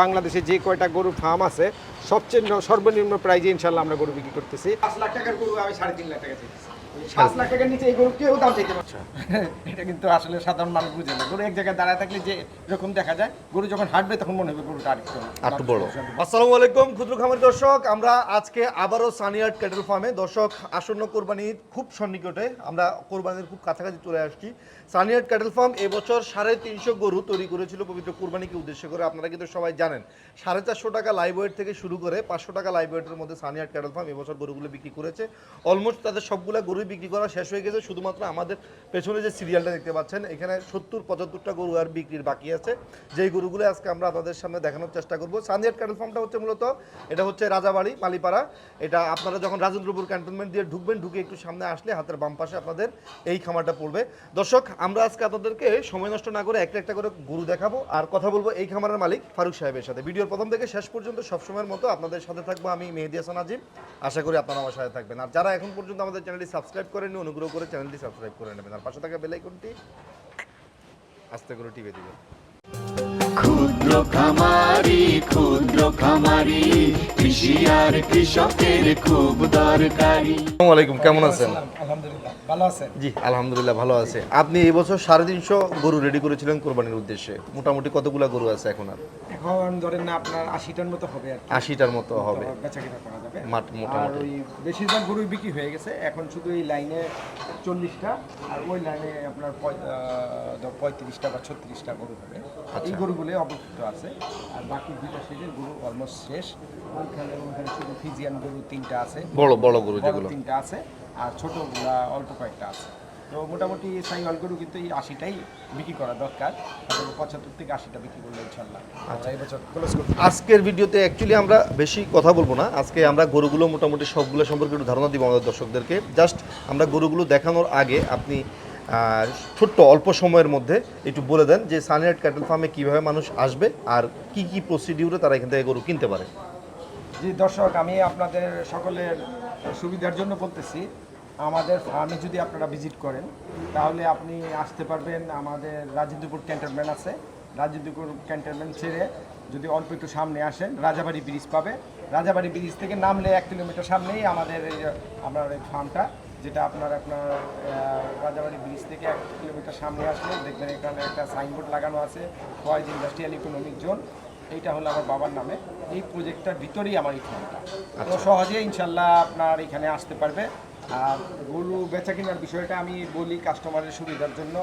বাংলাদেশে যে কয়টা গরু ফার্ম আছে সবচেয়ে সর্বনিম্ন প্রাইজে ইনশাল্লাহ আমরা গরু বিক্রি করতেছি। পাঁচ লাখ টাকার গরু আমি সাড়ে তিন লাখ টাকা পাঁচ লাখ টাকার নিচে এই গরু কেউ দাম চাইতে পারছে এটা কিন্তু আসলে সাধারণ মানুষ বুঝে না। গরু এক জায়গায় দাঁড়ায় থাকলে যে এরকম দেখা যায় গরু যখন হাঁটবে তখন মনে হবে গরুটা আরেকটু একটু বড়। আসসালামু আলাইকুম ক্ষুদ্র খামার দর্শক। আমরা আজকে আবারও সানিয়ার্ড ক্যাটেল ফার্মে। দর্শক আসন্ন কোরবানি ঈদ খুব সন্নিকটে আমরা কোরবানির খুব কাছাকাছি চলে আসছি। সানিয়ার্ড ক্যাটেল ফার্ম এবছর সাড়ে তিনশো গরু তৈরি করেছিল পবিত্র কুরবানিকে উদ্দেশ্য করে। আপনারা কিন্তু সবাই জানেন, সাড়ে চারশো টাকা লাইভ ওয়েট থেকে শুরু করে পাঁচশো টাকা লাইভ ওয়েটের মধ্যে সানিয়ার্ড ক্যাটেল ফার্ম এবছর গরুগুলো বিক্রি করেছে। অলমোস্ট তাদের সবগুলো গরুই বিক্রি করা শেষ হয়ে গেছে। শুধুমাত্র আমাদের পেছনে যে সিরিয়ালটা দেখতে পাচ্ছেন, এখানে সত্তর পঁচাত্তরটা গরু আর বিক্রির বাকি আছে। যেই গরুগুলো আজকে আমরা আপনাদের সামনে দেখানোর চেষ্টা করব। সানিয়ার্ড ক্যাটেল ফার্মটা হচ্ছে মূলত, এটা হচ্ছে রাজাবাড়ি, মালিপাড়া। এটা আপনারা যখন রাজেন্দ্রপুর ক্যান্টনমেন্ট দিয়ে ঢুকবেন, ঢুকে একটু সামনে আসলে হাতের বাম পাশে আপনাদের এই খামারটা পড়বে। দর্শক আমরা আজকে আপনাদেরকে সময় নষ্ট না করে একটা একটা করে গরু দেখাবো। আর কথা বলব এই খামারের মালিক ফারুক সাহেবের সাথে। ভিডিওর প্রথম থেকে শেষ পর্যন্ত সবসময়ের মতো আপনাদের সাথে থাকব আমি মেহেদি হাসান আজিম। আশা করি আপনারা আমার সাথে থাকবেন। আর যারা এখন পর্যন্ত আমাদের চ্যানেলটি সাবস্ক্রাইব করেননি, অনুগ্রহ করে চ্যানেলটি সাবস্ক্রাইব করে নেবেন। আর পাশে থাকা বেলাইকনটি আস্তে করে টিপে দিবেন। ক্ষুদ্র খামারি ক্ষুদ্র খামারি কৃষি আর কৃষকের খুব দরকারি। আসসালামু আলাইকুম কেমন আছেন? আলহামদুলিল্লাহ ভালো আছেন? জি আলহামদুলিল্লাহ ভালো আছে। আপনি এই বছর সাড়ে তিনশো গরু রেডি করেছিলেন কোরবানির উদ্দেশ্যে। মোটামুটি কতগুলা গরু আছে এখন আর? এখন ধরেন না আপনার আশিটার মতো হবে আর আশিটার মতো হবে। বেচা করা যাবে। মাঠ আর মোটামুটি ওই বেশিরভাগ গরুই বিক্রি হয়ে গেছে। এখন শুধু এই লাইনে চল্লিশটা আর ওই লাইনে আপনার পঁয়- আহ, ধর পঁয়ত্রিশটা বা ছত্রিশটা গরু হবে। এই গরুগুলো অবস্থিত আছে। আর বাকি দুইটা শেষের গরু অলমোস্ট শেষ। ওইখানে ওইখানে শুধু ফিজিয়ান গরু তিনটা আছে। বড় বড় গরু যেগুলো। তিনটা আছে আর ছোটগুলা অল্প কয়েকটা আছে। তো মোটামুটি সাই গরু কিন্তু এই আশিটাই বিক্রি করা দরকার। পঁচাত্তর থেকে আশিটা বিক্রি করলে ইনশাল্লাহ আমরা এই বছর ক্লোজ করতে আজকের ভিডিওতে অ্যাকচুয়ালি আমরা বেশি কথা বলব না। আজকে আমরা গরুগুলো মোটামুটি সবগুলো সম্পর্কে একটু ধারণা দিব আমাদের দর্শকদেরকে। জাস্ট আমরা গরুগুলো দেখানোর আগে আপনি আহ, ছোট্ট অল্প সময়ের মধ্যে একটু বলে দেন যে সানিয়ার্ড ক্যাটেল ফার্মে কীভাবে মানুষ আসবে আর কি কি প্রসিডিউরে তারা এখান থেকে গরু কিনতে পারে। জি দর্শক আমি আপনাদের সকলের সুবিধার জন্য বলতেছি আমাদের ফার্মে যদি আপনারা ভিজিট করেন তাহলে আপনি আসতে পারবেন আমাদের রাজেন্দ্রপুর ক্যান্টনমেন্ট আছে। রাজেন্দ্রপুর ক্যান্টনমেন্ট ছেড়ে যদি অল্প একটু সামনে আসেন রাজাবাড়ি ব্রিজ পাবে। রাজাবাড়ি ব্রিজ থেকে নামলে এক কিলোমিটার সামনেই আমাদের এই ফার্মটা যেটা আপনার আপনার রাজাবাড়ি ব্রিজ থেকে এক কিলোমিটার সামনে আসলে। দেখবেন এখানে একটা সাইনবোর্ড লাগানো আছে ফয়েজ ইন্ডাস্ট্রিয়াল ইকোনমিক জোন এইটা হলো আমার বাবার নামে। এই প্রজেক্টটার ভিতরেই আমার এই ফার্মটা তো সহজে ইনশাল্লাহ আপনার এখানে আসতে পারবে। আর গরু বেচা কেনার বিষয়টা আমি বলি কাস্টমারের সুবিধার জন্য।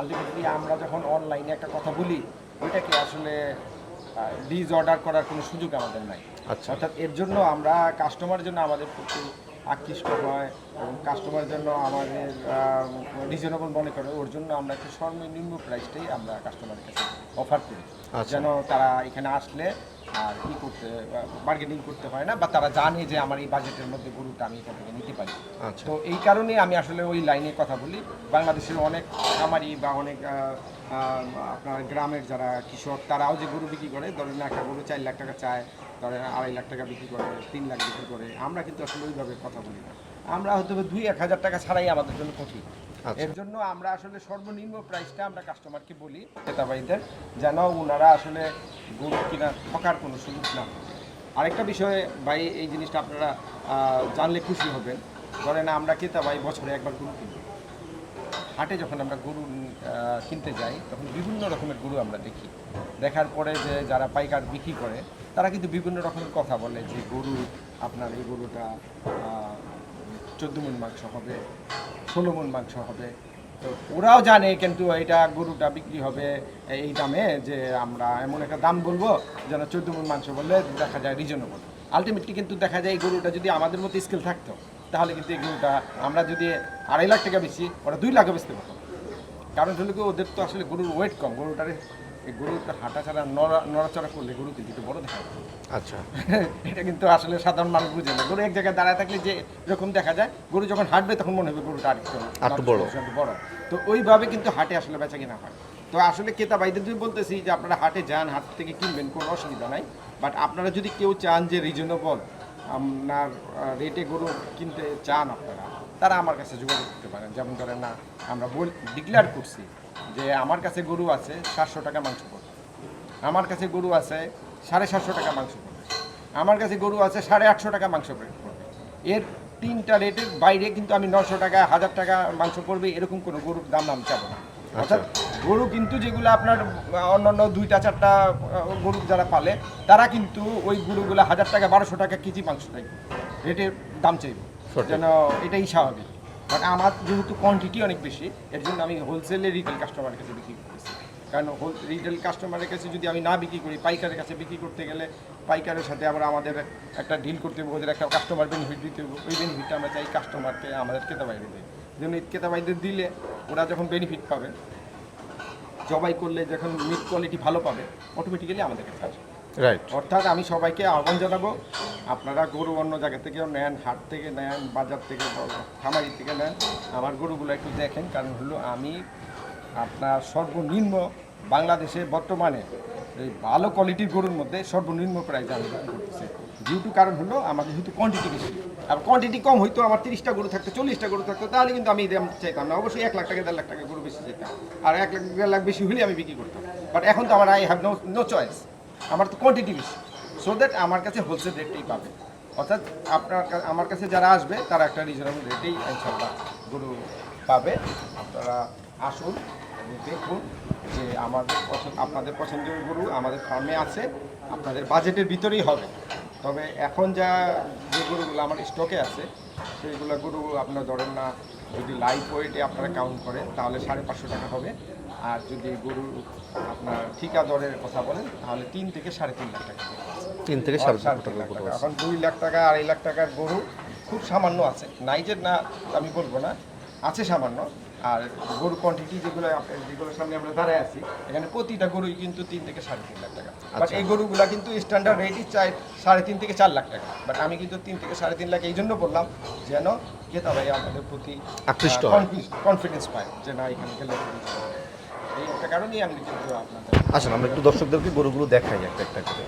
আলটিমেটলি আমরা যখন অনলাইনে একটা কথা বলি ওইটাকে আসলে ডিজ অর্ডার করার কোনো সুযোগ আমাদের নাই। আচ্ছা। অর্থাৎ এর জন্য আমরা কাস্টমারের জন্য আমাদের প্রতি আকৃষ্ট হয় এবং কাস্টমারের জন্য আমাদের রিজনেবল মনে করে। ওর জন্য আমরা একটু সর্বনিম্ন প্রাইসটাই আমরা কাস্টমারের কাছে অফার করি। আচ্ছা। যেন তারা এখানে আসলে আর ই করতে বার্গেনিং করতে হয় না বা তারা জানে যে আমার এই বাজেটের মধ্যে গরুটা আমি এখান থেকে নিতে পারি। আচ্ছা। তো এই কারণে আমি আসলে ওই লাইনে কথা বলি। বাংলাদেশের অনেক খামারি বা অনেক আপনার গ্রামের যারা কৃষক তারাও যে গরু বিক্রি করে ধরেন একটা গরু চার লাখ টাকা চায় ধরেন আড়াই লাখ টাকা বিক্রি করে তিন লাখ বিক্রি করে আমরা কিন্তু আসলে ওইভাবে কথা বলি না আমরা হয়তো দুই এক হাজার টাকা ছাড়াই আমাদের জন্য কঠিন আচ্ছা। এর জন্য আমরা আসলে সর্বনিম্ন প্রাইসটা আমরা কাস্টমারকে বলি ক্রেতাবাড়িদের যেন ওনারা আসলে গরু কিনা ঠকার কোনো সুযোগ না। আরেকটা বিষয়ে ভাই এই জিনিসটা আপনারা জানলে খুশি হবেন ধরেন আমরা ক্রেতা ভাই বছরে একবার গরু কিনি হাটে যখন আমরা গরু কিনতে যাই, তখন বিভিন্ন রকমের গরু আমরা দেখি। দেখার পরে যে যারা পাইকার বিক্রি করে, তারা কিন্তু বিভিন্ন রকমের কথা বলে যে গরু, আপনার এই গরুটা চোদ্দ মন মাংস হবে, ষোলো মন মাংস হবে। তো ওরাও জানে কিন্তু এটা গরুটা বিক্রি হবে এই দামে যে আমরা এমন একটা দাম বলব, যেন চোদ্দ মন মাংস বললে দেখা যায় রিজনেবল আলটিমেটলি কিন্তু দেখা যায় এই গরুটা যদি আমাদের মতো স্কেল থাকতো তাহলে কিন্তু এই গরুটা আমরা যদি আড়াই লাখ টাকা বেশি ওরা দুই লাখে বেচতে পারতো। কারণ হলো কি ওদের তো আসলে গরুর ওয়েট কম। গরুটারে এই গরুটা হাঁটা ছাড়া নড়া নড়াচড়া করলে গরু কিন্তু একটু বড় দেখা যায় আচ্ছা। এটা কিন্তু আসলে সাধারণ মানুষ বুঝে না। গরু এক জায়গায় দাঁড়ায় থাকলে যে এরকম দেখা যায় গরু যখন হাঁটবে তখন মনে হবে গরুটা আরেকটু বড়। বড়। তো ওইভাবে কিন্তু হাটে আসলে বেচা কিনা হয়। তো আসলে ক্রেতা ভাইদের যদি বলতেছি যে আপনারা হাটে যান হাট থেকে কিনবেন কোনো অসুবিধা নাই। বাট আপনারা যদি কেউ চান যে রিজনেবল আপনার রেটে গরু কিনতে চান আপনারা, তারা আমার কাছে যোগাযোগ করতে পারেন। যেমন ধরেন না আমরা বল ডিক্লেয়ার করছি যে আমার কাছে গরু আছে সাতশো টাকা মাংস পড়বে। আমার কাছে গরু আছে সাড়ে সাতশো টাকা মাংস পড়বে। আমার কাছে গরু আছে সাড়ে আটশো টাকা মাংস পড়বে। এর তিনটা রেটের বাইরে কিন্তু আমি নশো টাকা, হাজার টাকা মাংস পড়বে, এরকম কোনো গরুর দাম আমি চাবো না। অর্থাৎ গরু কিন্তু যেগুলো আপনার অন্যান্য দুইটা চারটা গরু যারা পালে তারা কিন্তু ওই গরুগুলো হাজার টাকা বারোশো টাকা কেজি মাংস চাইবে রেটের দাম চাইবে। যেন এটাই স্বাভাবিক। বাট আমার যেহেতু কোয়ান্টিটি অনেক বেশি এর জন্য আমি হোলসেলে রিটেল কাস্টমারের কাছে বিক্রি করতেছি। কারণ রিটেল কাস্টমারের কাছে যদি আমি না বিক্রি করি পাইকারের কাছে বিক্রি করতে গেলে পাইকারের সাথে আবার আমাদের একটা ডিল করতে হবে ওদের একটা কাস্টমার বেনিফিট দিতে হবে। ওই বেনিফিটটা আমরা চাই কাস্টমারকে আমাদের ক্রেতা বাইরে দেয়। ক্রেতা বাইদের দিলে ওরা যখন বেনিফিট পাবে জবাই করলে যখন মিট কোয়ালিটি ভালো পাবে অটোমেটিক্যালি আমাদের কাছে আসবে। রাইট অর্থাৎ আমি সবাইকে আহ্বান জানাব আপনারা গরু অন্য জায়গা থেকেও নেন হাট থেকে নেন বাজার থেকে খামারি থেকে নেন আমার গরুগুলো একটু দেখেন কারণ হলো আমি আপনার সর্বনিম্ন বাংলাদেশে বর্তমানে এই ভালো কোয়ালিটির গরুর মধ্যে সর্বনিম্ন প্রাইস আমি বিক্রি যেহেতু কারণ হলো আমাদের যেহেতু কোয়ান্টিটি বেশি। আর কোয়ান্টিটি কম হইতো, আমার তিরিশটা গরু থাকতো, চল্লিশটা গরু থাকতো, তাহলে কিন্তু আমি দাম চাইতাম না। অবশ্যই এক লাখ টাকা, দেড় লাখ টাকা গরু বেশি চাইতাম। আর এক লাখ, দেড় লাখ বেশি হলে আমি বিক্রি করতাম। বাট এখন তো আমার I have no no choice আমার তো কোয়ান্টিটি বেশি। সো দ্যাট আমার কাছে হোলসেল রেটটাই পাবে। অর্থাৎ আপনার আমার কাছে যারা আসবে, তারা একটা রিজনেবল রেটেই ইনশাল্লাহ গরু পাবে। আপনারা আসুন, দেখুন যে আমাদের পছন্দ, আপনাদের পছন্দের গরু আমাদের ফার্মে আছে। আপনাদের বাজেটের ভিতরেই হবে। তবে এখন যা যে গরুগুলো আমার স্টকে আছে সেইগুলো গরু আপনার ধরেন না যদি লাইফ ওয়েটে আপনারা কাউন্ট করেন তাহলে সাড়ে পাঁচশো টাকা হবে। আর যদি গরু আপনার ঠিকা দরের কথা বলেন তাহলে তিন থেকে সাড়ে তিন লাখ টাকা। তিন থেকে সাড়ে তিন টাকা। লাখ টাকা। এখন দুই লাখ টাকা আড়াই লাখ টাকার গরু খুব সামান্য আছে। নাই যে না আমি বলব না আছে সামান্য। আর গরু কোয়ান্টিটি যেগুলো যেগুলোর সামনে আমরা দাঁড়ায় আছি এখানে প্রতিটা গরুই কিন্তু তিন থেকে সাড়ে তিন লাখ টাকা। বাট আচ্ছা। এই গরুগুলা কিন্তু স্ট্যান্ডার্ড রেটই চাই সাড়ে তিন থেকে চার লাখ টাকা। বাট আমি কিন্তু তিন থেকে সাড়ে তিন লাখ এই জন্য বললাম যেন ক্রেতা ভাই আমাদের প্রতি আকৃষ্ট কনফিডেন্স পায় যে না এখানে গেলে এই একটা কারণেই আমি কিন্তু আপনাদের আসেন আমরা একটু দর্শকদেরকে গরুগুলো দেখাই একটা একটা করে।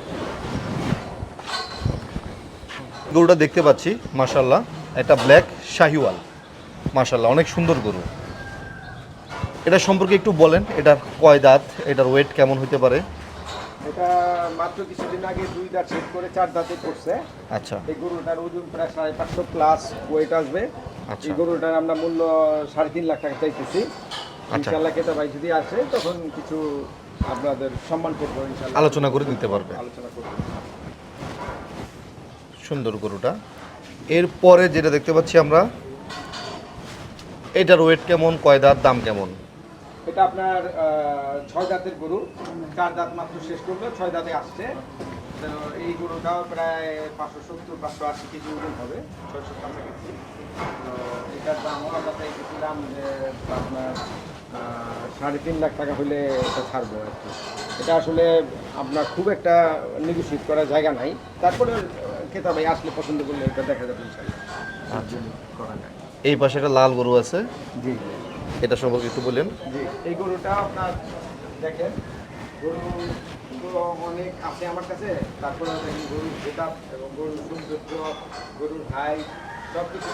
গরুটা দেখতে পাচ্ছি মাশাল্লাহ এটা ব্ল্যাক শাহিওয়াল। মাশাল্লাহ অনেক সুন্দর গরু। এটা সম্পর্কে একটু বলেন এটার কয় দাঁত এটার ওয়েট কেমন হতে পারে? এটা মাত্র কিছুদিন আগে দুই দাঁত সেট করে চার দাঁতে করছে আচ্ছা। এই গরুটার ওজন প্রায় সাড়ে পাঁচশো প্লাস ওয়েট আসবে। আচ্ছা। এই গরুটার আমরা মূল্য সাড়ে তিন লাখ টাকা চাইতেছি। আচ্ছা। ইনশাল্লাহ কেতা ভাই যদি আসে তখন কিছু আপনাদের সম্মান করব ইনশাল্লাহ আলোচনা করে দিতে পারবে। আলোচনা করব। সুন্দর গরুটা। এরপরে যেটা দেখতে পাচ্ছি আমরা এটার ওয়েট কেমন কয় দাম কেমন? এটা আপনার ছয় দাঁতের গরু। চার দাঁত মাত্র শেষ করল ছয় দাঁতে আসছে। তো এই গরুটাও প্রায় পাঁচশো সত্তর পাঁচশো আশি কেজি ওজন হবে ছয়শো কাছাকাছি। তো এটার দামও আমরা চাইতেছিলাম যে আপনার সাড়ে তিন লাখ টাকা হলে এটা ছাড়বো আর কি। এটা আসলে আপনার খুব একটা নেগোসিয়েট করার জায়গা নাই। তারপরে কেতা ভাই আসলে পছন্দ করলে এটা দেখা যাবে আচ্ছা। করা যায়। এই পাশে একটা লাল গরু আছে। জি। এটা সম্পর্কে একটু বললেন জি এই গরুটা আপনার দেখেন গরু অনেক আছে আমার কাছে তারপরে দেখেন গরুর সেটাপ এবং গরুর সৌন্দর্য গরুর হাইট সব কিছু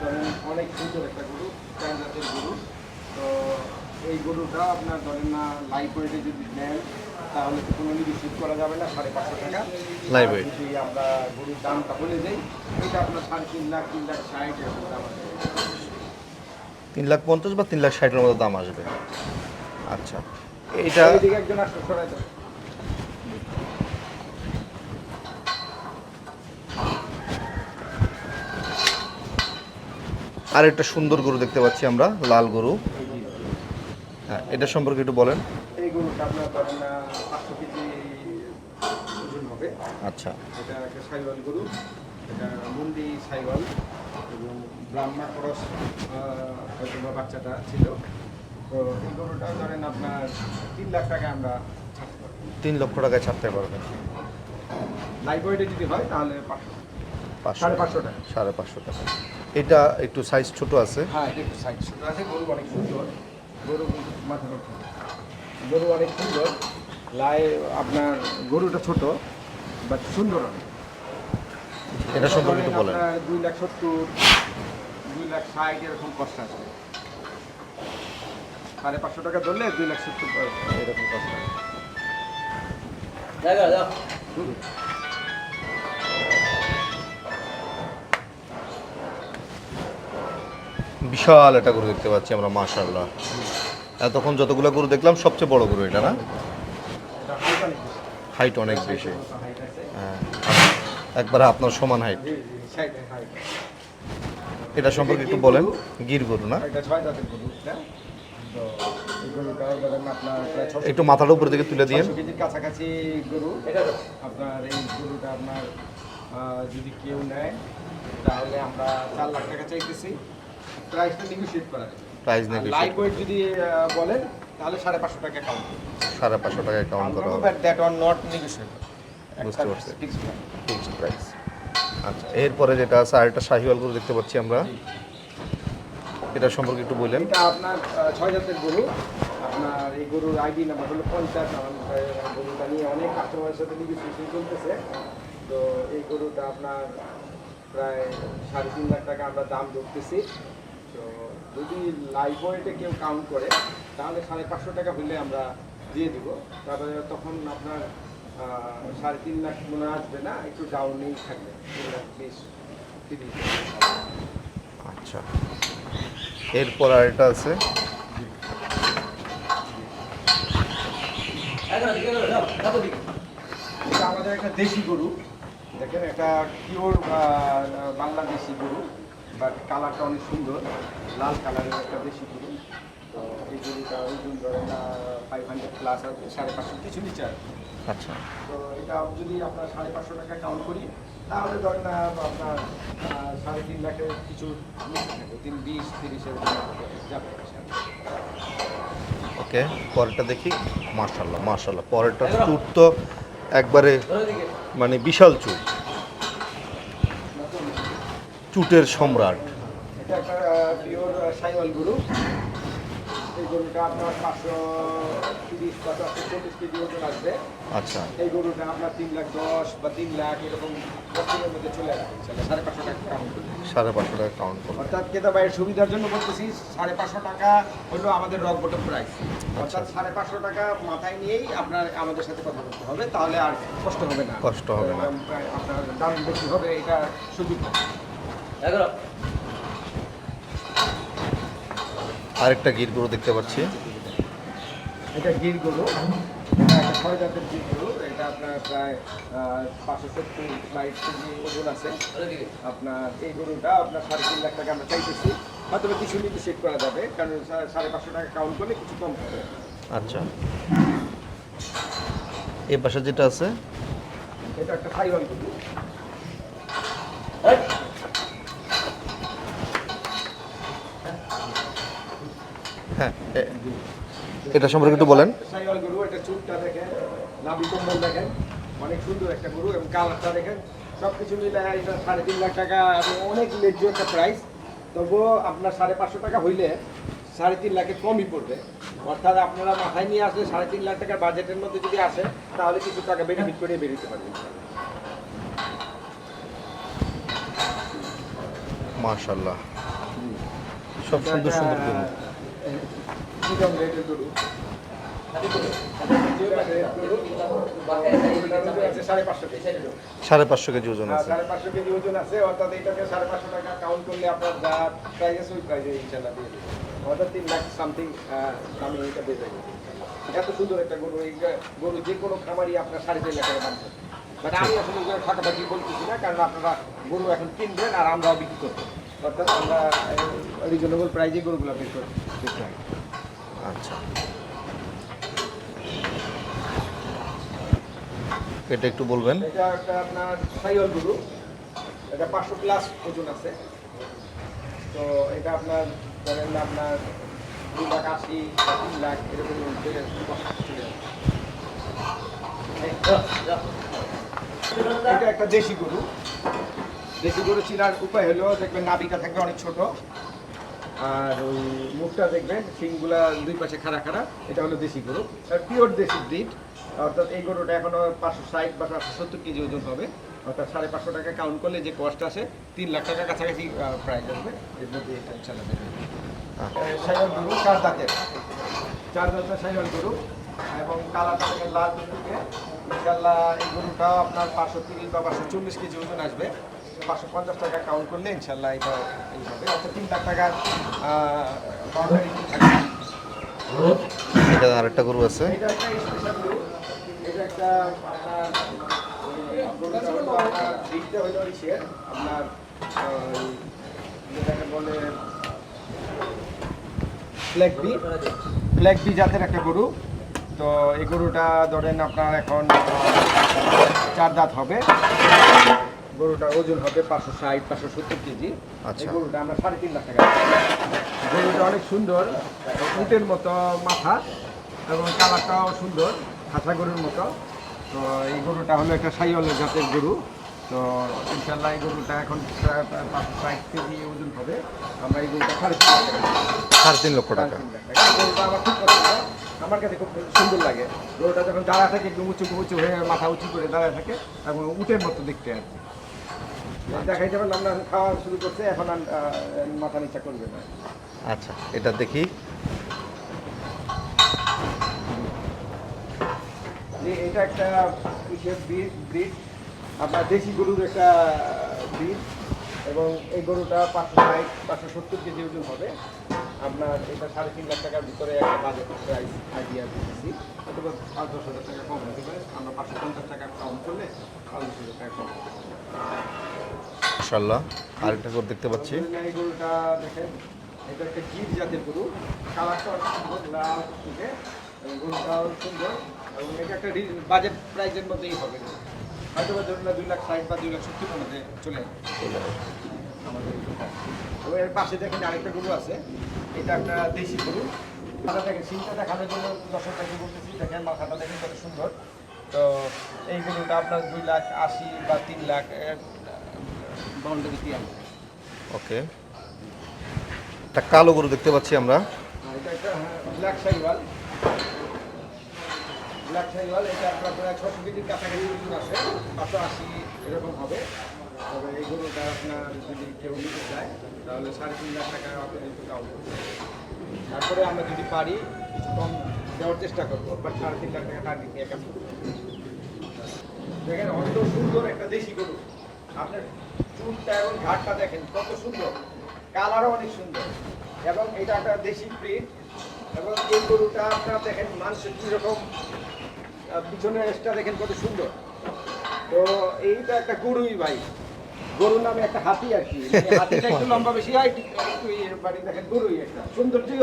ধরেন অনেক সুন্দর একটা গরু চার জাতের গরু। তো এই গরুটা আপনার ধরেন না লাইফ ওয়েটে যদি নেন তাহলে তো কোনো রিসিভ করা যাবে না সাড়ে পাঁচশো টাকা। আর weight। যদি আমরা গরুর দামটা বলে যাই এটা আপনার সাড়ে তিন লাখ তিন লাখ ষাট এরকম দাম আছে। তিন লাখ পঞ্চাশ বা তিন লাখ ষাটের মতো দাম আসবে। আচ্ছা এটা। আর একটা সুন্দর গরু দেখতে পাচ্ছি আমরা লাল গরু। হ্যাঁ এটা সম্পর্কে একটু বলেন। এই গরুটা আপনার কেজি ওজন হবে। আচ্ছা। এটা একটা সাইওয়াল গরু এটা মুন্ডি সাইওয়াল। এবং ব্রাহ্মা খরচ হয়তো বা বাচ্চাটা ছিল। তো এই গরুটা ধরেন আপনার তিন লাখ টাকা আমরা ছাড়তে তিন লক্ষ টাকায় ছাড়তে পারবেন ওয়েটে যদি হয় তাহলে পাঁচশো। সাড়ে পাঁচশো টাকা। সাড়ে পাঁচশো টাকা। এটা একটু সাইজ ছোট আছে। হ্যাঁ এটা একটু সাইজ ছোটো আছে। গরু অনেক সুন্দর। গরু মাথা গরু অনেক সুন্দর। লাই আপনার গরুটা ছোট বাট সুন্দর অনেক। এটা সম্পর্কে একটু বলেন। দুই লাখ সত্তর দুই লাখ ষাট এরকম কষ্ট আছে। সাড়ে পাঁচশো টাকা ধরলে দুই লাখ সত্তর এরকম কষ্ট আছে। বিশাল একটা গরু দেখতে পাচ্ছি আমরা মাশাল্লাহ এতক্ষণ যতগুলো গরু দেখলাম সবচেয়ে বড় গরু এটা না? হাইট অনেক বেশি। হাইট অনেক বেশি হাইট আছে হ্যাঁ একবারে আপনার সমান হাইট এটা সম্পর্কে একটু বলেন গির গরু না? আপনার একটু মাথাটা উপরে দিকে তুলে দিয়ে কাছাকাছি গরু। আপনার এই গরুটা আপনার যদি কেউ নেয় তাহলে আমরা চার লাখ টাকা চাইতেছি। প্রাইসটা নেগোশিয়েট করা প্রাইস নেগোশিয়েট লাইভ ওয়েট যদি বলেন তাহলে সাড়ে পাঁচশো টাকা কাউন্ট সাড়ে পাঁচশো টাকায় কাউন্ট করা হবে। দ্যাট ওয়ান নট নেগোশিয়েবল বুঝতে পারছি। ফিক্সড প্রাইস আচ্ছা এরপরে যেটা আছে আরেকটা শাহিওয়াল গরু দেখতে পাচ্ছি আমরা। এটা সম্পর্কে একটু বললেন এটা আপনার ছয় জাতের গরু। আপনার এই গরুর আইডি নাম্বার হলো পঞ্চাশ। গরুটা নিয়ে অনেক কাস্টমারের সাথে নেগোসিয়েশন চলতেছে। তো এই গরুটা আপনার প্রায় সাড়ে তিন লাখ টাকা আমরা দাম ধরতেছি। তো যদি লাইভ ওয়েটে কেউ কাউন্ট করে তাহলে সাড়ে পাঁচশো টাকা হলে আমরা দিয়ে দিব। তারপরে তখন আপনার সাড়ে তিন লাখ মনে আসবে না একটু ডাউনেই থাকবে তিন লাখ বিশ তিরিশ। আচ্ছা। এরপর আরেকটা আছে। এটা আমাদের একটা দেশি গরু। দেখেন একটা পিওর বাংলাদেশি গরু। বাট কালারটা অনেক সুন্দর। লাল কালারের একটা বেশি গরু তো এই গরুটা ওজন ধরেন ফাইভ হান্ড্রেড প্লাস সাড়ে পাঁচশো কিছু নিচে আর আচ্ছা। তো এটা যদি আপনার সাড়ে পাঁচশো টাকা কাউন্ট করি তাহলে ধরেন আপনার সাড়ে তিন লাখের কিছু তিন বিশ তিরিশের যাবে ওকে পরেরটা দেখি। মার্শাল্লাহ মার্শাল্লাহ পরেরটা চুট তো একবারে মানে বিশাল চুট চুটের সম্রাট এটা একটা পিওর সাইওয়াল গরু এই গরুটা আপনার পাঁচশো তিরিশ বা চারশো চল্লিশ কেজি ওজন আসবে। আচ্ছা। এই গরুটা আপনার তিন লাখ দশ বা তিন লাখ এরকম মধ্যে চলে আসবে। সাড়ে পাঁচশো টাকা কাউন্ট সাড়ে পাঁচশো টাকা কাউন্ট করবে অর্থাৎ ক্রেতা ভাইয়ের সুবিধার জন্য বলতেছি সাড়ে পাঁচশো টাকা হলো আমাদের রক বটম প্রাইস অর্থাৎ সাড়ে পাঁচশো টাকা মাথায় নিয়েই আপনার আমাদের সাথে কথা বলতে হবে তাহলে আর কষ্ট হবে না। কষ্ট হবে না। আপনার দাম বেশি হবে এটা সুযোগ না। আরেকটা গির গরু দেখতে পাচ্ছি। এটা গির গরু। একটা ছয় জাতের গির গরু। এটা আপনার প্রায় পাঁচশো সত্তর বাইশ কেজি ওজন আছে। আপনার এই গরুটা আপনার সাড়ে তিন লাখ টাকা আমরা চাইতেছি। হয়তো কিছু করা যাবে কারণ সাড়ে পাঁচশো টাকা কাউন্ট করলে কিছু কম হবে। আচ্ছা। পাশে যেটা আছে? এটা একটা গরু। হ্যাঁ এটা সম্পর্কে একটু বলেন। সাইওয়াল গরু এটা চুটটা দেখেন নাভি কম্বল দেখেন অনেক সুন্দর একটা গরু এবং কালারটা দেখেন। সব কিছু মিলে এটা সাড়ে তিন লাখ টাকা অনেক ন্যায্য একটা প্রাইস তবুও আপনার সাড়ে পাঁচশো টাকা হইলে সাড়ে তিন লাখের কমই পড়বে। অর্থাৎ আপনারা মাথায় নিয়ে আসলে সাড়ে তিন লাখ টাকার বাজেটের মধ্যে যদি আসে তাহলে কিছু টাকা বেনিফিট করে বেরোতে পারবেন। মার্শাল্লাহ সব সুন্দর সুন্দর সাড়ে পাঁচশো কেজি ওজন আছে। সাড়ে পাঁচশো কেজি আছে অর্থাৎ এইটাকে সাড়ে পাঁচশো টাকা কাউন্ট করলে আপনার অর্থাৎ লাখ সামথিং আমি এটা একটা গরু গরু যে কোনো আপনার সাড়ে আমি না কারণ আপনারা গরু এখন কিনবেন আর আমরাও বিক্রি করব অর্থাৎ আমরা রিজনেবল প্রাইজে গরুগুলো বিক্রি হয় আচ্ছা। এটা একটু বলবেন। এটা একটা আপনার গরু। এটা পাঁচশো প্লাস ওজন আছে। তো এটা আপনার ধরেন আপনার দুই লাখ আশি তিন লাখ। এটা একটা দেশি গরু। দেশি গরু চিনার উপায় হলো, দেখবেন নাবিটা থাকবে অনেক ছোট। আর ওই মুখটা দেখবেন সিংগুলা দুই পাশে খাড়া খাড়া এটা হলো দেশি গরু। আর পিওর দেশি ব্রিড অর্থাৎ এই গরুটা এখনও পাঁচশো ষাট বা পাঁচশো সত্তর কেজি ওজন হবে অর্থাৎ সাড়ে পাঁচশো টাকা কাউন্ট করলে যে কস্ট আসে তিন লাখ টাকার কাছাকাছি প্রাইস আসবে। এর মধ্যে এটা ইনশাল্লাহ সাইওয়াল গরু চার দাঁতের। চার দাঁতের সাইওয়াল গরু এবং কালারটা থেকে লাল টুকটুকে ইনশাল্লাহ এই গরুটা আপনার পাঁচশো তিরিশ বা পাঁচশো চল্লিশ কেজি ওজন আসবে। পাঁচশো পঞ্চাশ টাকা কাউন্ট করলে ইনশাল্লাহ এটা এই হবে। অর্থাৎ তিন লাখ টাকার বাউন্ডারি এটা আরেকটা গরু আছে। এটা একটা স্পেশাল গরু। এটা একটা আপনার দিকটা হলো যেটাকে বলে ফ্ল্যাগ বি ফ্ল্যাগ বি জাতের একটা গরু। তো এই গরুটা ধরেন আপনার এখন চার দাঁত হবে। গরুটা ওজন হবে পাঁচশো ষাট পাঁচশো সত্তর কেজি। আচ্ছা। গরুটা আমরা সাড়ে তিন লাখ টাকা গরুটা অনেক সুন্দর উটের মতো মাথা এবং কালারটাও সুন্দর খাসা গরুর মতো। তো এই গরুটা হলো একটা সাইওয়ালের জাতের গরু। তো ইনশাল্লাহ এই গরুটা এখন পাঁচশো ষাট কেজি ওজন হবে। আমরা এই গরুটা সাড়ে তিন লাখ টাকা সাড়ে তিন লক্ষ টাকা। গরুটা আমার খুব পছন্দ। আমার কাছে খুব সুন্দর লাগে। গরুটা যখন দাঁড়া থাকে একদম উঁচু উঁচু হয়ে মাথা উঁচু করে দাঁড়ায় থাকে এবং উটের মতো দেখতে আর কি। দেখাই যাবেন আমরা খাওয়া শুরু করছে এখন আর মাথা নিচা করবে না। আচ্ছা এটা দেখি। এটা একটা ব্রিড ব্রিড। আপনার দেশি গরুর একটা ব্রিড এবং এই গরুটা পাঁচশো ষাট পাঁচশো সত্তর কেজি ওজন হবে। আপনার এটা সাড়ে তিন লাখ টাকার ভিতরে একটা বাজেট প্রাইস আইডিয়া দিতেছি অথবা পাঁচ দশ হাজার টাকা কম হতে পারে। আমরা পাঁচশো পঞ্চাশ টাকা কম করলে পাঁচ দশ হাজার টাকা কম। মাশাল্লাহ আরেকটা গরু দেখতে পাচ্ছি। দেখেন এটা একটা গির জাতের গরু কালারটা লাল থেকে গরুটাও সুন্দর এবং এটা একটা বাজেট প্রাইসের মধ্যেই হবে হয়তো বা দুই লাখ ষাট বা দুই লাখ সত্তর মধ্যে চলে আমাদের এবং এর পাশে দেখেন আরেকটা গরু আছে এটা একটা দেশি গরু মাথা দেখেন সিনটা দেখানোর জন্য দর্শকটাকে বলতেছি দেখেন মাথাটা দেখেন কত সুন্দর তো এই গরুটা আপনার দুই লাখ আশি বা তিন লাখ বাউন্ডারি দিয়ে ওকে। একটা কালো গরু দেখতে পাচ্ছি আমরা। এটা একটা ব্ল্যাক ব্ল্যাক এটা আপনার প্রায় ছশো কেজির কাছাকাছি ওজন আছে। পাঁচশো আশি এরকম হবে। তবে এই গরুটা আপনার যদি কেউ নিতে চায় তাহলে সাড়ে তিন লাখ টাকা আপনার একটু কাউন্ট তারপরে আমরা যদি পারি কম দেওয়ার চেষ্টা করব বাট সাড়ে তিন লাখ টাকা টার্গেট নিয়ে কাজ করব দেখেন অত সুন্দর একটা দেশি গরু। আপনার চুলটা এবং ঘাটটা দেখেন কত সুন্দর, কালারও অনেক সুন্দর। এবং এটা একটা দেশি ব্রিড এবং এই গরুটা আপনার দেখেন মানুষের কীরকম পিছনের এসটা দেখেন কত সুন্দর। তো এইটা একটা গরুই ভাই, গরুর নামে একটা হাতি আর কি। হাতিটা একটু লম্বা বেশি হয় দেখেন গরুই একটা। সৌন্দর্যই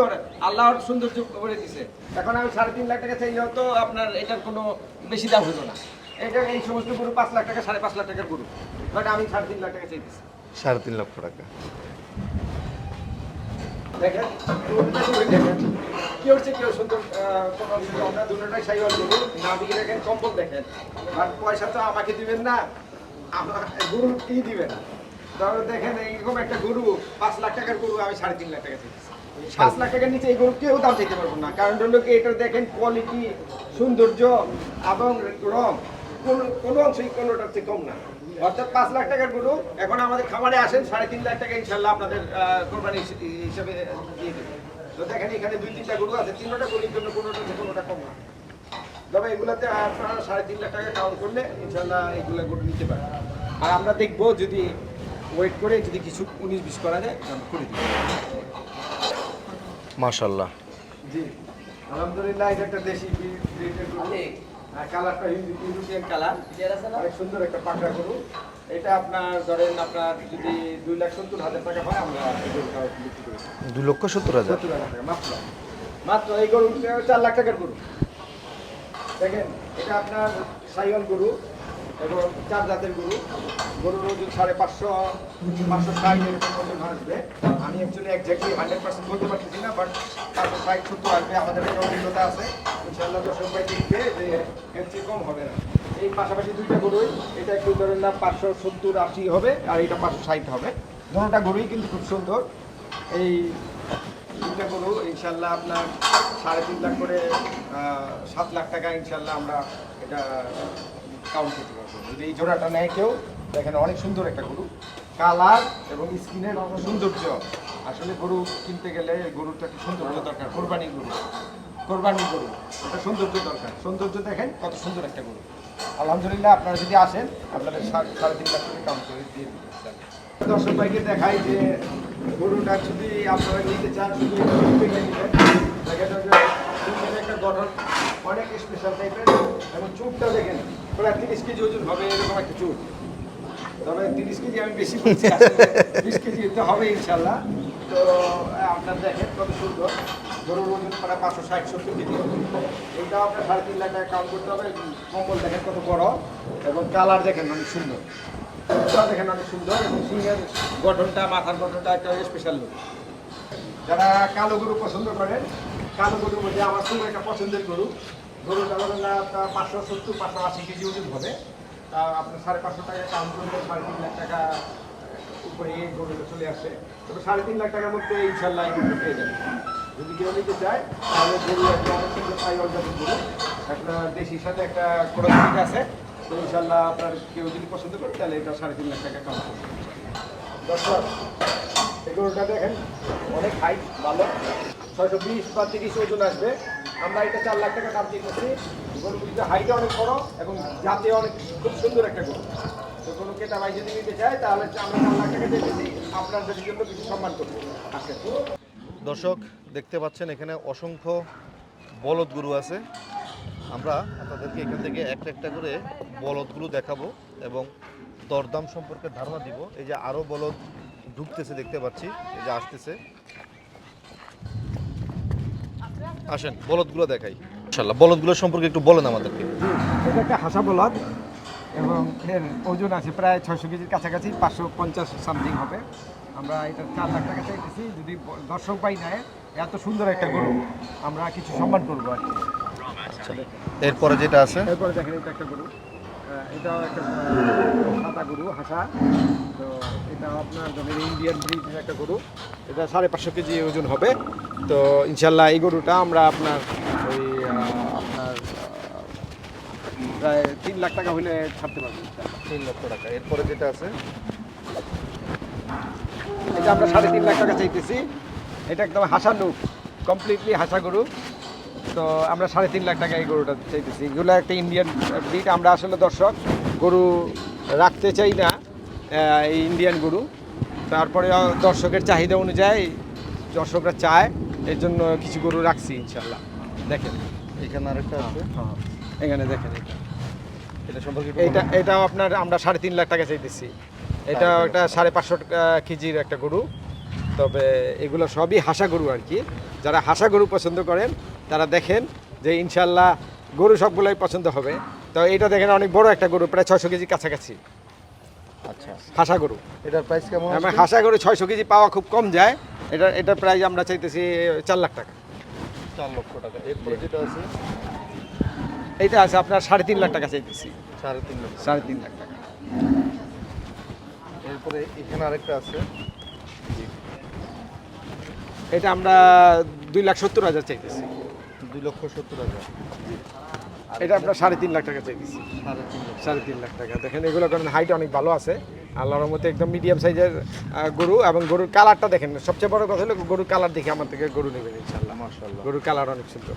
সৌন্দর্য করে দিছে। এখন আমি সাড়ে তিন লাখ টাকা চাইলেও তো আপনার এটার কোনো বেশি দাম হলো না। এটা এই সমস্ত গরু পাঁচ লাখ টাকা, সাড়ে পাঁচ লাখ টাকার গরু। বাট আমি সাড়ে তিন লাখ টাকা চাইতেছি। সাড়ে তিন লক্ষ টাকা। দেখেন গরুটা করে দেখেন। কি হচ্ছে কেউ সুন্দর আহ, কোনো কিছু আমরা দুটোটাই সাইওয়াল গরু না দেখেন কম্বল দেখেন। আর পয়সা তো আমাকে দিবেন না আমার গরু কি দিবেন? তাহলে দেখেন এরকম একটা গরু পাঁচ লাখ টাকার গরু আমি সাড়ে তিন লাখ টাকা চাইতেছি। পাঁচ লাখ টাকার নিচে এই গরু কেউ দাম চাইতে পারব না। কারণ হলো কি এটা দেখেন কোয়ালিটি সৌন্দর্য এবং রং। কোনো কোনো অংশই কোনোটার চেয়ে কম না। অর্থাৎ পাঁচ লাখ টাকার গরু এখন আমাদের খামারে আসেন সাড়ে তিন লাখ টাকা ইনশাল্লাহ আপনাদের কোরবানি হিসে- হিসেবে দিয়ে দেবে। তো দেখেন এখানে দুই তিনটা গরু আছে তিনটা গরুর জন্য কোনোটা কোনোটা কম না। তবে এগুলাতে আপনারা সাড়ে তিন লাখ টাকা কাউন্ট করলে ইনশাল্লাহ এগুলো গরু নিতে পারেন আর আমরা দেখব যদি ওয়েট করে যদি কিছু উনিশ বিশ করা যায় আমরা করে দিই মাশাল্লাহ। জি। আলহামদুলিল্লাহ এটা একটা দেশি ব্রিডের গরু। আর কালারটা ইউরোপিয়ান কালার। অনেক সুন্দর একটা পাকড়া গরু। এটা আপনার ধরেন আপনার যদি দুই লাখ সত্তর হাজার টাকা হয় আমরা এই গরুটা বিক্রি করি। দুই লক্ষ সত্তর হাজার? সত্তর হাজার টাকা মাত্র। মাত্র এই গরু চার লাখ টাকার গরু। দেখেন এটা আপনার সাইওয়াল গরু এবং চার জাতের গরু। গরুর ওজন সাড়ে পাঁচশো পাঁচশো ষাট এরকম ওজন আসবে। আমি অ্যাকচুয়ালি একজাক্টলি হান্ড্রেড পার্সেন্ট বলতে পারতেছি না বাট পাঁচশো ষাট সত্তর আসবে। আমাদের একটা অভিজ্ঞতা আছে। কম হবে না। এই পাশাপাশি দুইটা এটা একটু না পাঁচশো সত্তর আশি হবে, আর এটা পাঁচশো ষাট হবে। গরুই কিন্তু খুব সুন্দর। এই দুইটা গরু ইনশাল্লাহ আপনার সাড়ে তিন লাখ করে সাত লাখ টাকা ইনশাল্লাহ আমরা এটা এই জোড়াটা নেয় কেউ, দেখেন অনেক সুন্দর একটা গরু। কালার এবং স্কিনের সৌন্দর্য। আসলে গরু কিনতে গেলে গরুটা একটু সৌন্দর্য দরকার কোরবানি গরু। কোরবানি গরু এটা সৌন্দর্য দরকার। সৌন্দর্য দেখেন কত সুন্দর একটা গরু। আলহামদুলিল্লাহ আপনারা যদি আসেন, আপনাদের সাড়ে তিন লাখ টাকা কাউন্ট করে দিয়ে দর্শক ভাইকে দেখাই যে গরুটা যদি আপনারা নিতে চান শুধু একটা গঠন, অনেক স্পেশাল টাইপের এবং চুপটা দেখেন, প্রায় তিরিশ কেজি ওজন হবে, এরকম একটা চুপ তিরিশ কেজি আমি বেশি কেজি তো হবে ইনশাল্লাহ। তো আপনার কত সুন্দর। গরুর ওজন পাঁচশো ষাট, সত্তর কেজি। আপনার করতে হবে। কম্বল কত বড়। এবং দেখেন অনেক সুন্দর। দেখেন অনেক সুন্দর। গঠনটা, মাথার গঠনটা একটা স্পেশাল লুক যারা কালো গরু পছন্দ করেন, কালো গরুর মধ্যে আমার খুব একটা পছন্দের গরু। গরুটা পাঁচশো সত্তর, পাঁচশো আশি কেজি ওজন হবে। আপনার সাড়ে পাঁচশো টাকা কাউন্ট করলে সাড়ে তিন লাখ টাকা উপরে গরুটা চলে আসে। তবে সাড়ে তিন লাখ টাকার মধ্যে ইনশাল্লাহ পেয়ে যাবে যদি কেউ নিতে চায়, তাহলে গরু একটা একটা দেশির সাথে একটা ক্রস আছে, তো ইনশাল্লাহ আপনার কেউ যদি পছন্দ করে, তাহলে এটা সাড়ে তিন লাখ টাকা কাউন্ট করবে। দর্শক, এই গরুটা দেখেন, অনেক হাইট ভালো। ছয়শো বিশ বা তিরিশ ওজন আসবে। আমরা এটা চার লাখ টাকা দাম দিতেছি গরুগুলিতে হাইটে অনেক বড় এবং জাতে অনেক খুব সুন্দর একটা গরু। তো কোনো ক্রেতা ভাই যদি নিতে চায়, তাহলে আমরা চার লাখ টাকা দিতেছি আপনাদের জন্য কিছু সম্মান করব। আসেন দর্শক, দেখতে পাচ্ছেন এখানে অসংখ্য বলদ গরু আছে। আমরা আপনাদেরকে এখান থেকে একটা একটা করে বলদগুলো দেখাবো এবং দরদাম সম্পর্কে ধারণা দিব। এই যে আরও বলদ ঢুকতেছে দেখতে পাচ্ছি, এই যে আসতেছে। আসেন বলদগুলো দেখাই। ইনশাল্লাহ বলদগুলো সম্পর্কে একটু বলেন আমাদেরকে। এটা একটা হাসা বলদ এবং এর ওজন আছে প্রায় ছয়শো কেজির কাছাকাছি পাঁচশো পঞ্চাশ সামথিং হবে। আমরা এটা চার লাখ টাকা চাইতেছি যদি দর্শক পাই নেয় এত সুন্দর একটা গরু আমরা কিছু সম্মান করব আর কি। এরপরে যেটা আছে? এরপরে দেখেন এটা একটা গরু। এটাও একটা সাদা গরু হাসা। তো এটা আপনার ধরেন ইন্ডিয়ান ব্রিডের একটা গরু। এটা সাড়ে পাঁচশো কেজি ওজন হবে। তো ইনশাল্লাহ এই গরুটা আমরা আপনার ওই আপনার প্রায় তিন লাখ টাকা হলে ছাড়তে পারব তিন লক্ষ টাকা। এরপরে যেটা আছে? এটা আমরা সাড়ে তিন লাখ টাকা চাইতেছি। এটা একদম হাসা লুক কমপ্লিটলি হাসা গরু। তো আমরা সাড়ে তিন লাখ টাকা এই গরুটা চাইতেছি। এগুলো একটা ইন্ডিয়ান ব্রিড আমরা আসলে দর্শক গরু রাখতে চাই না এই ইন্ডিয়ান গরু। তারপরে দর্শকের চাহিদা অনুযায়ী দর্শকরা চায়। এর জন্য কিছু গরু রাখছি ইনশাল্লাহ দেখেন। এখানে আরেকটা আছে। হ্যাঁ এখানে দেখেন এটা। এটা সম্পর্কে এইটা এটাও আপনার আমরা সাড়ে তিন লাখ টাকা চাইতেছি। এটা একটা সাড়ে পাঁচশো কেজির একটা গরু। তবে এগুলো সবই হাসা গরু আর কি। যারা হাসা গরু পছন্দ করেন তারা দেখেন যে ইনশাল্লাহ গরু সবগুলোই পছন্দ হবে। তো এটা দেখেন অনেক বড় একটা গরু প্রায় ছয়শো কেজি কাছাকাছি। আচ্ছা। হাসা গরু। এটার প্রাইস কেমন আমার হাসা গরু ছয়শো কেজি পাওয়া খুব কম যায়। এটা এটার প্রাইস আমরা চাইতেছি চার লাখ টাকা। চার লক্ষ টাকা। এরপরে যেটা আছে? এইটা আছে আপনার সাড়ে তিন লাখ টাকা চাইতেছি। সাড়ে তিন লক্ষ। সাড়ে তিন লাখ টাকা। এরপরে এখানে আরেকটা আছে। এটা আমরা দুই লাখ সত্তর হাজার চাইতেছি। দুই লক্ষ সত্তর হাজার। এটা আপনার সাড়ে তিন লাখ টাকা চাইতেছি সাড়ে তিন লাখ। টাকা। দেখেন এগুলো কারণ হাইট অনেক ভালো আছে। আল্লাহর মধ্যে একদম মিডিয়াম সাইজের গরু এবং গরুর কালারটা দেখেন সবচেয়ে বড় কথা হলো গরুর কালার দেখে আমার থেকে গরু নেবেন ইনশাল্লাহ মাশাআল্লাহ। গরুর কালার অনেক সুন্দর।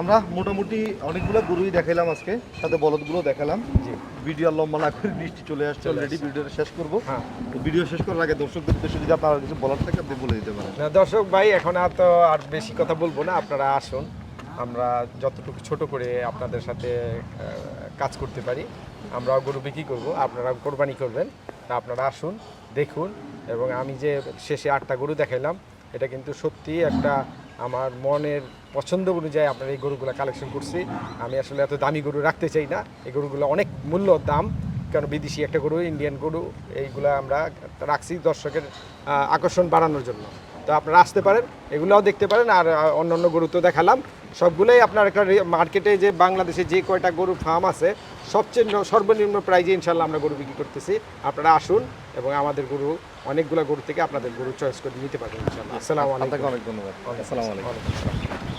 আমরা মোটামুটি অনেকগুলো গরুই দেখাইলাম আজকে সাথে বলদগুলো দেখালাম। জি। ভিডিও লম্বা না করে বৃষ্টি চলে আসছে অলরেডি ভিডিওটা শেষ করব। হ্যাঁ। তো ভিডিও শেষ করার আগে দর্শকদের উদ্দেশ্যে যদি আপনারা কিছু বলার থাকে আপনি বলে দিতে পারেন। না দর্শক ভাই এখন আর তো আর বেশি কথা বলব না আপনারা আসুন। আমরা যতটুকু ছোট করে আপনাদের সাথে কাজ করতে পারি আমরাও গরু বিক্রি করব আপনারা কোরবানি করবেন তা আপনারা আসুন দেখুন এবং আমি যে শেষে আটটা গরু দেখাইলাম এটা কিন্তু সত্যি একটা আমার মনের পছন্দ অনুযায়ী আপনার এই গরুগুলো কালেকশন করছি। আমি আসলে এত দামি গরু রাখতে চাই না এই গরুগুলো অনেক মূল্য দাম কারণ বিদেশি একটা গরু ইন্ডিয়ান গরু এইগুলো আমরা রাখছি দর্শকের আকর্ষণ বাড়ানোর জন্য। তো আপনারা আসতে পারেন এগুলোও দেখতে পারেন আর আহ, অন্যান্য গরু তো দেখালাম। সবগুলোই আপনার মার্কেটে যে বাংলাদেশে যে কয়টা গরু ফার্ম আছে, সবচেয়ে সর্বনিম্ন প্রাইজে ইনশাল্লাহ আমরা গরু বিক্রি করতেছি। আপনারা আসুন এবং আমাদের গরু, অনেকগুলো গরু থেকে আপনাদের গরু চয়েস করে নিতে পারবেন ইনশাল্লাহ। আসসালামু আলাইকুম। অনেক ধন্যবাদ। আসসালামু আলাইকুম।